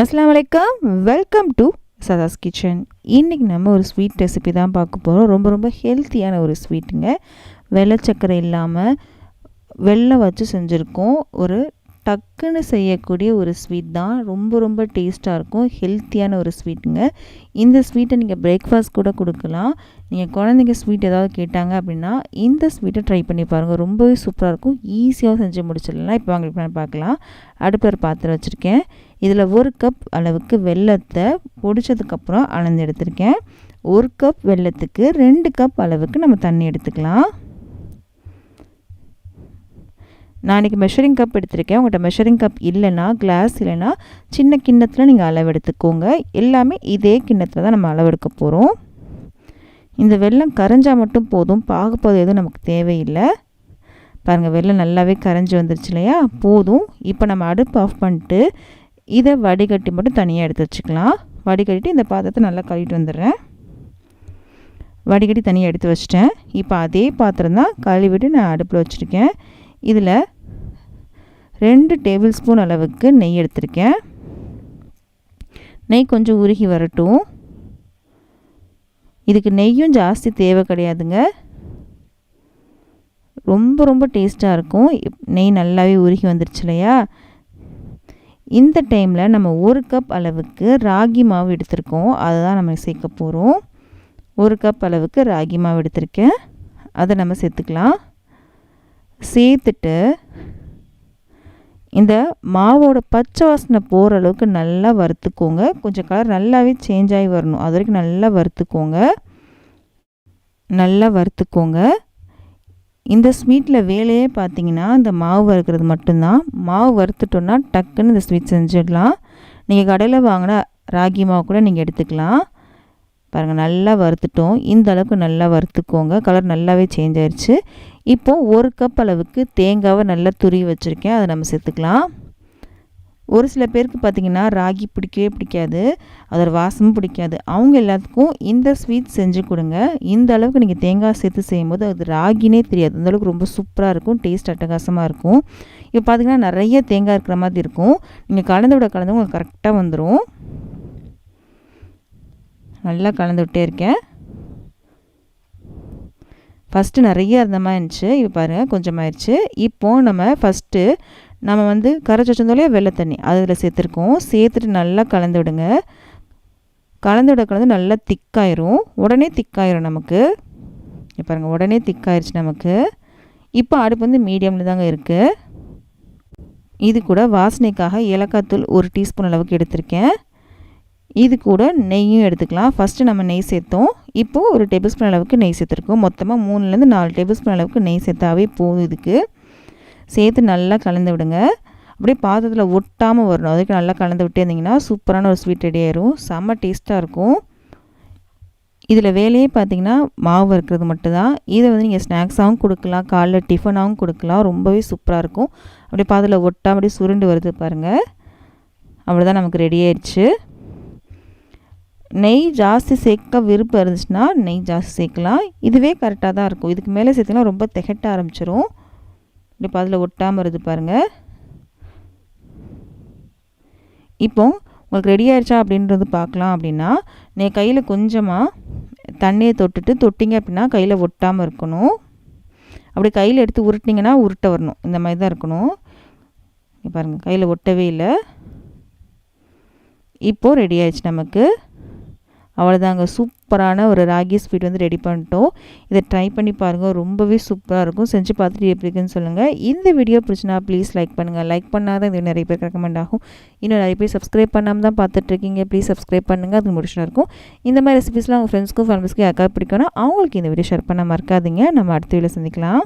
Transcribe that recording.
அஸ்லாம் வலைக்கம் welcome to சதாஸ் kitchen இன்றைக்கி நம்ம ஒரு ஸ்வீட் ரெசிபி தான் பார்க்க போகிறோம் ரொம்ப ரொம்ப ஹெல்த்தியான ஒரு ஸ்வீட்டுங்க வெள்ளை சர்க்கரை இல்லாமல் வெள்ளம் வச்சு செஞ்சுருக்கோம். ஒரு டக்குன்னு செய்யக்கூடிய ஒரு ஸ்வீட் தான். ரொம்ப ரொம்ப டேஸ்ட்டாக இருக்கும். ஹெல்த்தியான ஒரு ஸ்வீட்டுங்க இந்த ஸ்வீட்டை நீங்கள் பிரேக்ஃபாஸ்ட் கூட கொடுக்கலாம். நீங்கள் குழந்தைங்க ஸ்வீட் ஏதாவது கேட்டாங்க அப்படின்னா இந்த ஸ்வீட்டை ட்ரை பண்ணி பாருங்கள் ரொம்பவே சூப்பராக இருக்கும். ஈஸியாக செஞ்சு முடிச்சிடலாம். இப்போ வாங்க பார்க்கலாம். அடுப்பில் பாத்திரம் வச்சுருக்கேன். இதில் ஒரு கப் அளவுக்கு வெள்ளத்தை பொடிச்சதுக்கப்புறம் அளந்து எடுத்திருக்கேன். ஒரு கப் வெள்ளத்துக்கு ரெண்டு கப் அளவுக்கு நம்ம தண்ணி எடுத்துக்கலாம். நான் இன்றைக்கி மெஷரிங் கப் எடுத்திருக்கேன். உங்கள்கிட்ட மெஷரிங் கப் இல்லைன்னா கிளாஸ் இல்லைன்னா சின்ன கிண்ணத்தில் நீங்கள் அளவு எடுத்துக்கோங்க எல்லாமே இதே கிண்ணத்தில் தான் நம்ம அளவு எடுக்க போகிறோம் இந்த வெள்ளம் கரைஞ்சால் மட்டும் போதும். பாகுப்பது எதுவும் நமக்கு தேவையில்லை. பாருங்கள் வெள்ளம் நல்லாவே கரைஞ்சி வந்துருச்சு இல்லையா? போதும். இப்போ நம்ம அடுப்பு ஆஃப் பண்ணிட்டு இதை வடிகட்டி மட்டும் தனியாக எடுத்து வச்சுக்கலாம். வடிகட்டிட்டு இந்த பாத்திரத்தை நல்லா கழுவிட்டு வந்துடுறேன். வடிகட்டி தனியாக எடுத்து வச்சிட்டேன். இப்போ அதே பாத்திரம் தான் கழுவிட்டு நான் அடுப்பில் வச்சுருக்கேன். இதில் ரெண்டு டேபிள் ஸ்பூன் அளவுக்கு நெய் எடுத்திருக்கேன். நெய் கொஞ்சம் உருகி வரட்டும். இதுக்கு நெய்யும் ஜாஸ்தி தேவை கிடையாதுங்க. ரொம்ப ரொம்ப டேஸ்ட்டாக இருக்கும். நெய் நல்லாவே உருகி வந்துருச்சு இல்லையா? இந்த டைமில் நம்ம ஒரு கப் அளவுக்கு ராகி மாவு எடுத்திருக்கோம். அதை தான் நம்ம சேர்க்க போகிறோம் ஒரு கப் அளவுக்கு ராகி மாவு எடுத்திருக்கேன். அதை நம்ம சேர்த்துக்கலாம். சேர்த்துட்டு இந்த மாவோட பச்சை வாசனை போகிற அளவுக்கு நல்லா வறுத்துக்கோங்க. கொஞ்சம் கலர் நல்லாவே சேஞ்ச் ஆகி வரணும். அது வரைக்கும் நல்லா வறுத்துக்கோங்க. நல்லா வறுத்துக்கோங்க. இந்த ஸ்வீட்டில் வேலையே பார்த்தீங்கன்னா இந்த மாவு வறுக்கிறது மட்டும்தான். மாவு வறுத்துட்டோன்னா டக்குன்னு இந்த ஸ்வீட் செஞ்சிடலாம். நீங்கள் கடையில் வாங்கினா ராகி மாவு கூட நீங்கள் எடுத்துக்கலாம். பாருங்கள் நல்லா வறுத்துட்டோம். இந்த அளவுக்கு நல்லா வறுத்துக்கோங்க. கலர் நல்லாவே சேஞ்ச் ஆயிடுச்சு இப்போது ஒரு கப் அளவுக்கு தேங்காவை நல்லா துருவி வச்சுருக்கேன். அதை நம்ம சேர்த்துக்கலாம். ஒரு சில பேருக்கு பார்த்திங்கன்னா ராகி பிடிக்கவே பிடிக்காது அதோட வாசமும் பிடிக்காது. அவங்க எல்லாத்துக்கும் இந்த ஸ்வீட் செஞ்சு கொடுங்க. இந்த அளவுக்கு நீங்கள் தேங்காய் சேர்த்து செய்யும்போது அது ராகினே தெரியாது. அந்தளவுக்கு ரொம்ப சூப்பராக இருக்கும் டேஸ்ட் அட்டகாசமாக இருக்கும். இப்போ பார்த்திங்கன்னா நிறைய தேங்காய் இருக்கிற மாதிரி இருக்கும். நீங்கள் கலந்து விட கலந்து உங்களுக்கு கரெக்டாக வந்துடும் நல்லா கலந்து விட்டே இருக்கேன். ஃபஸ்ட்டு நிறைய இருந்த மாதிரி இருந்துச்சு. இப்போ பாருங்கள் கொஞ்சமாயிருச்சு. இப்போது நம்ம ஃபஸ்ட்டு நம்ம வந்து கரைச்சி வச்சிருந்தோம் வெள்ளை தண்ணி அதில் சேர்த்துருக்கோம். சேர்த்துட்டு நல்லா கலந்து விடுங்க கலந்து விட கலந்து நல்லா திக்காயிரும். உடனே திக்காயிரும் நமக்கு. பாருங்கள் உடனே திக்காயிருச்சு நமக்கு. இப்போ அடுப்பு வந்து மீடியமில் தாங்க இருக்குது இது கூட வாசனைக்காக ஏலக்காய் தூள் ஒரு டீஸ்பூன் அளவுக்கு எடுத்திருக்கேன். இது கூட நெய்யும் எடுத்துக்கலாம். ஃபஸ்ட்டு நம்ம நெய் சேர்த்தோம். இப்போது ஒரு டேபிள் ஸ்பூன் அளவுக்கு நெய் சேர்த்துருக்கோம். மொத்தமாக மூணுலேருந்து நாலு டேபிள் ஸ்பூன் அளவுக்கு நெய் சேர்த்தாவே போதும் இதுக்கு. சேர்த்து நல்லா கலந்து விடுங்க. அப்படியே பாத்திரத்தில் ஒட்டாமல் வரணும். அதுக்கு நல்லா கலந்து விட்டே இருந்திங்கன்னா சூப்பரான ஒரு ஸ்வீட் ரெடி ஆயிரும். செம்ம டேஸ்ட்டாக இருக்கும். இதில் வேலையே பார்த்தீங்கன்னா மாவு வறுக்கிறது மட்டும்தான். இதை வந்து நீங்கள் ஸ்நாக்ஸாகவும் கொடுக்கலாம். காலைல டிஃபனாகவும் கொடுக்கலாம். ரொம்பவே சூப்பராக இருக்கும். அப்படியே பாதத்தில் ஒட்டா அப்படியே சுருண்டு வருது பாருங்கள் அவ்வளோதான் நமக்கு ரெடி ஆயிடுச்சு நெய் ஜாஸ்தி சேர்க்க விருப்பம் இருந்துச்சுன்னா நெய் ஜாஸ்தி சேர்க்கலாம். இதுவே கரெக்டாக தான் இருக்கும். இதுக்கு மேலே சேர்த்திங்கன்னா ரொம்ப திகட்ட ஆரம்பிச்சிரும். இப்போ அதில் ஒட்டாமல் வருது பாருங்கள் இப்போ உங்களுக்கு ரெடி ஆயிடுச்சா அப்படின்றது பார்க்கலாம் அப்படின்னா நீ கையில் கொஞ்சமாக தண்ணியை தொட்டுட்டு தொட்டிங்க அப்படின்னா கையில் ஒட்டாமல் இருக்கணும். அப்படி கையில் எடுத்து உருட்டினீங்கன்னா உருட்ட வரணும். இந்த மாதிரி தான் இருக்கணும். பாருங்கள் கையில் ஒட்டவே இல்லை. இப்போது ரெடி ஆயிடுச்சு நமக்கு. அவ்வளோதாங்க சூப்பரான ஒரு ராகி ஸ்வீட் வந்து ரெடி பண்ணிட்டோம். இதை ட்ரை பண்ணி பாருங்கள் ரொம்பவே சூப்பராக இருக்கும். செஞ்சு பார்த்துட்டு எப்படி இருக்குன்னு சொல்லுங்கள் இந்த வீடியோ பிடிச்சினா ப்ளீஸ் லைக் பண்ணுங்கள் லைக் பண்ணால் தான் இது நிறைய பேருக்கு ரெக்கமெண்ட் ஆகும். இன்னும் நிறைய பேர் சப்ஸ்கிரைப் பண்ணாமல் தான் பார்த்துட்ருக்கீங்க ப்ளீஸ் சப்ஸ்கிரைப் பண்ணுங்கள் அது முடிச்சுனா இருக்கும். இந்த மாதிரி ரெசிபிஸ்லாம் உங்கள் ஃப்ரெண்ட்ஸ்க்கும் ஃபேமிலிஸ்க்கும் யாருக்காவது பிடிக்கணும் அவங்களுக்கு இந்த வீடியோ ஷேர் பண்ண மறக்காதீங்க. நம்ம அடுத்த வீடியோ சந்திக்கலாம்.